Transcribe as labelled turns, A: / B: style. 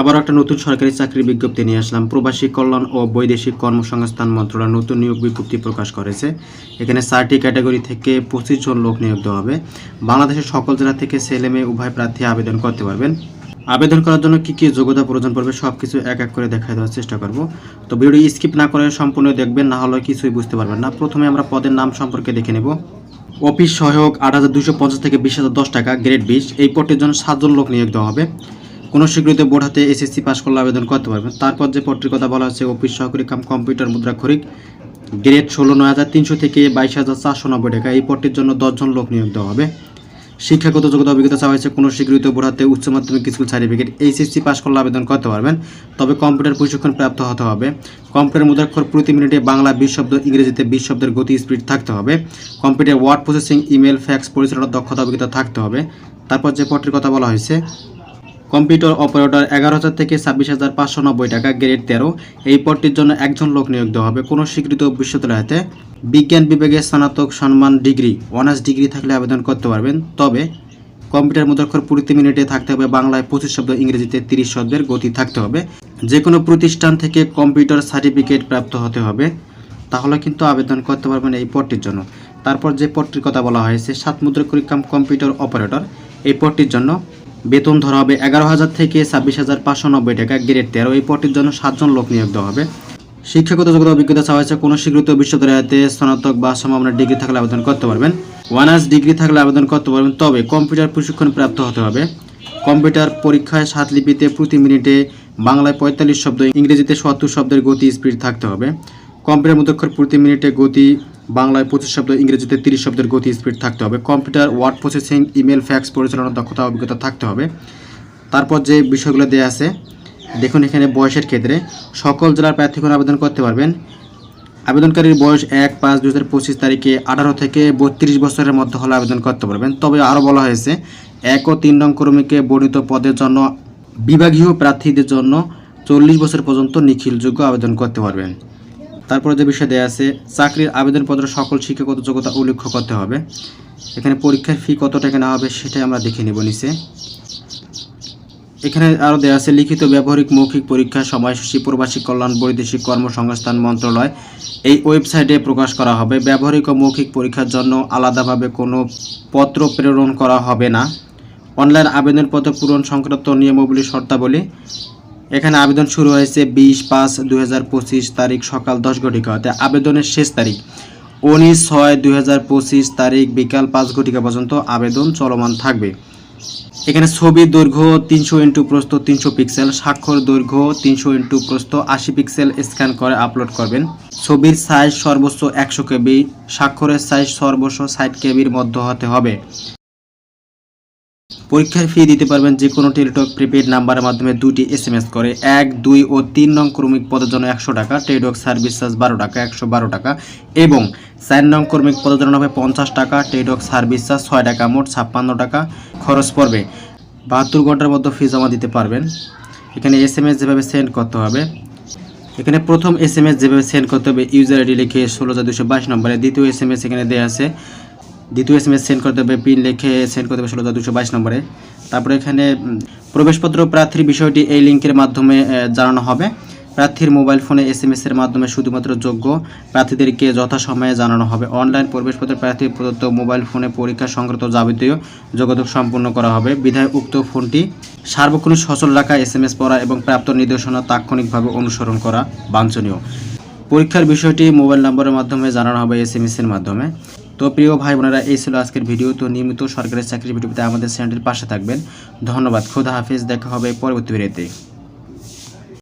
A: আবার একটা নতুন সরকারি চাকরির বিজ্ঞপ্তি নিয়ে আসলাম। প্রবাসী কল্যাণ ও বৈদেশিক কর্মসংস্থান মন্ত্রণালয় নতুন নিয়োগ বিজ্ঞপ্তি প্রকাশ করেছে। এখানে চারটি ক্যাটাগরি থেকে পঁচিশ জন লোক নিয়োগ দেওয়া হবে। বাংলাদেশের সকল জেলা থেকে ছেলে মেয়ে উভয় প্রার্থী আবেদন করতে পারবেন। আবেদন করার জন্য কী কী যোগ্যতা প্রয়োজন পড়বে সব কিছু এক এক করে দেখা দেওয়ার চেষ্টা করব। তো ভিডিও স্কিপ না করে সম্পূর্ণ দেখবেন, না হলে কিছুই বুঝতে পারবেন না। প্রথমে আমরা পদের নাম সম্পর্কে দেখে নেব। অফিস সহায়ক আট হাজার দুশো পঞ্চাশ থেকে বিশ হাজার দশ টাকা, গ্রেড বিশ। এই পদটির জন্য সাতজন লোক নিয়োগ দেওয়া হবে। কোনো স্বীকৃত বোর্ড হাতে এসএসসি পাস করলে আবেদন করতে পারবেন তারপর যে পদটির কথা বলা হচ্ছে অফিস সহকারী কাম কম্পিউটার মুদ্রাক্ষরিক গ্রেড ষোলো নয় হাজার তিনশো থেকে বাইশ হাজার চারশো নব্বই টাকা। এই পদটির জন্য দশজন লোক নিয়োগ দেওয়া হবে। শিক্ষাগত যোগ্যতা অভিজ্ঞতা চাওয়া হয়েছে, কোনো স্বীকৃত বোর্ড হাতে উচ্চ মাধ্যমিক স্কুল সার্টিফিকেট, এইচএসসি পাস করলে আবেদন করতে পারবেন। তবে কম্পিউটার প্রশিক্ষণ প্রাপ্ত হতে হবে। কম্পিউটার মুদ্রাক্ষর প্রতি মিনিটে বাংলা বিশ শব্দ, ইংরেজিতে বিশ শব্দের গতি, স্পিড থাকতে হবে। Computer word processing, email, fax, পরিচালনার দক্ষতা, অভিজ্ঞতা থাকতে হবে। তারপর যে পদটির কথা বলা হয়েছে কম্পিউটার অপারেটর এগারো হাজার থেকে ছাব্বিশ হাজার পাঁচশো নব্বই টাকা, গ্রেড তেরো। এই পদটির জন্য একজন লোক নিয়োগ দেওয়া হবে। কোনো স্বীকৃত বিশ্ববিদ্যালয়তে বিজ্ঞান বিভাগে স্নাতক সম্মান ডিগ্রি, অনার্স ডিগ্রি থাকলে আবেদন করতে পারবেন। তবে কম্পিউটার মুদ্রাক্ষর প্রতি মিনিটে থাকতে হবে। বাংলায় পঁচিশ শব্দ, ইংরেজিতে তিরিশ শব্দের গতি থাকতে হবে। যে কোনো প্রতিষ্ঠান থেকে কম্পিউটার সার্টিফিকেট প্রাপ্ত হতে হবে। তাহলে কিন্তু আবেদন করতে পারবেন এই পদটির জন্য। তারপর যে পদটির কথা বলা হয়েছে, সাত মুদ্রাক্ষরিক কাম কম্পিউটার অপারেটর, এই পদটির জন্য বেতন ধরা হবে এগারো হাজার থেকে ছাব্বিশ হাজার পাঁচশো নব্বই টাকা গ্রেড তেরো। এই পদটির জন্য সাতজন লোক নিয়োগ দেওয়া হবে। শিক্ষাগত যোগ্যতা অভিজ্ঞতা চাওয়া হয়েছে। কোনো স্বীকৃত বিশ্ববিদ্যালয়তে স্নাতক বা সম্ভাবনা ডিগ্রি থাকলে আবেদন করতে পারবেন। ওয়ানার্স ডিগ্রি থাকলে আবেদন করতে পারবেন। তবে কম্পিউটার প্রশিক্ষণ প্রাপ্ত হতে হবে। কম্পিউটার পরীক্ষায় সাত লিপিতে প্রতি মিনিটে বাংলায় পঁয়তাল্লিশ শব্দ, ইংরেজিতে সত্তর শব্দের গতি, স্পিড থাকতে হবে। কম্পিউটার মুদ্রাক্ষর প্রতি মিনিটে গতি বাংলায় পঁচিশ শব্দ, ইংরেজিতে তিরিশ শব্দের গতি স্পিড থাকতে হবে। Computer word processing email fax পরিচালনার দক্ষতা, অভিজ্ঞতা থাকতে হবে। তারপর যে বিষয়গুলো দেওয়া আছে, দেখুন এখানে বয়সের ক্ষেত্রে সকল জেলার প্রার্থীগণ আবেদন করতে পারবেন। আবেদনকারীর বয়স এক পাঁচ দু হাজার পঁচিশ তারিখে আঠারো থেকে বত্রিশ বছরের মধ্যে হলে আবেদন করতে পারবেন। তবে আরও বলা হয়েছে, এক ও তিন নং কর্মীকে বর্ণিত পদের জন্য, বিভাগীয় প্রার্থীদের জন্য চল্লিশ বছর পর্যন্ত নিখিলযোগ্য আবেদন করতে পারবেন। তারপরে যে বিষয় দেওয়া আছে, চাকরির আবেদনপত্র সকল শিক্ষাগত যোগ্যতা উল্লেখ করতে হবে। এখানে পরীক্ষার ফি কত টাকা নেওয়া হবে সেটাই আমরা দেখে নেব নিচে। এখানে আরও দেওয়া আছে, লিখিত ব্যবহারিক মৌখিক পরীক্ষা, সময়সূচি, প্রবাসী কল্যাণ, বৈদেশিক কর্মসংস্থান মন্ত্রণালয়, এই ওয়েবসাইটে প্রকাশ করা হবে। ব্যবহারিক ও মৌখিক পরীক্ষার জন্য আলাদাভাবে কোনো পত্র প্রেরণ করা হবে না। অনলাইন আবেদনপত্র পূরণ সংক্রান্ত নিয়মাবলী, শর্তাবলী এখানে আবেদন শুরু হয়েছে বিশ পাঁচ পঁচিশ তারিখ সকাল দশ ঘটিকা হতে আবেদনের শেষ তারিখ। উনিশ ছয় পঁচিশ তারিখ বিকাল পাঁচ ঘটিকা পর্যন্ত আবেদন চলমান থাকবে। এখানে ছবির দৈর্ঘ্য তিনশো ইন্টু প্রস্থ তিনশো পিক্সেল, স্বাক্ষর দৈর্ঘ্য তিনশো ইন্টু প্রস্থ আশি পিক্সেল স্ক্যান করে আপলোড করবেন। ছবির সাইজ সর্বোচ্চ একশো কেবি, স্বাক্ষরের সাইজ সর্বোচ্চ ষাট কেবির মধ্যে হতে হবে। পরীক্ষার ফি দিতে পারবেন যে কোনো টেলিটক প্রিপেড নাম্বারের মাধ্যমে দুটি এস এম এস করে। এক, দুই ও তিন নং ক্রমিক পদের জন্য একশো টাকা, টেলিটক সার্ভিস চার্জ বারো টাকা, একশো বারো টাকা এবং চার নং ক্রমিক পদের জন্য হবে পঞ্চাশ টাকা, টেলিটক সার্ভিস চার্জ ছয় টাকা, মোট ছাপ্পান্ন টাকা খরচ পড়বে। বাহাত্তর ঘণ্টার মধ্যে ফি জমা দিতে পারবেন। এখানে এস এম এস যেভাবে সেন্ড করতে হবে, এখানে প্রথম এস এম এস যেভাবে সেন্ড করতে হবে ইউজার আইডি লিখে ষোলো হাজার দুশো বাইশ নম্বরে। দ্বিতীয় এস এম এস এখানে দেওয়া আছে দ্বিতীয় এস এম এস সেন্ড করতে হবে পিন লিখে সেন্ড করতে হবে ষোলো দুশো বাইশ নম্বরে। তারপরে এখানে প্রবেশপত্র প্রার্থীর বিষয়টি এই লিঙ্কের মাধ্যমে জানানো হবে। প্রার্থীর মোবাইল ফোনে এস এম এর মাধ্যমে শুধুমাত্র যোগ্য প্রার্থীদেরকে যথাসময়ে জানানো হবে। অনলাইন প্রবেশপত্র প্রার্থীর প্রদত্ত মোবাইল ফোনে পরীক্ষা সংক্রান্ত যাবতীয় যোগাযোগ সম্পূর্ণ করা হবে। বিধায় উক্ত ফোনটি সার্বক্ষণিক সচল রাখা এস এম এস পড়া এবং প্রাপ্ত নির্দেশনা তাৎক্ষণিকভাবে অনুসরণ করা বাঞ্ছনীয়। পরীক্ষার বিষয়টি মোবাইল নম্বরের মাধ্যমে জানানো হবে এস এম এর মাধ্যমে। তো প্রিয় ভাই বোনেরা, এই ছিল আজকের ভিডিও। তো নিয়মিত সরকারি চাকরির ভিডিওতে আমাদের চ্যানেলের পাশে থাকবেন। ধন্যবাদ। খোদা হাফিজ। দেখা হবে পরবর্তী ভিডিওতে।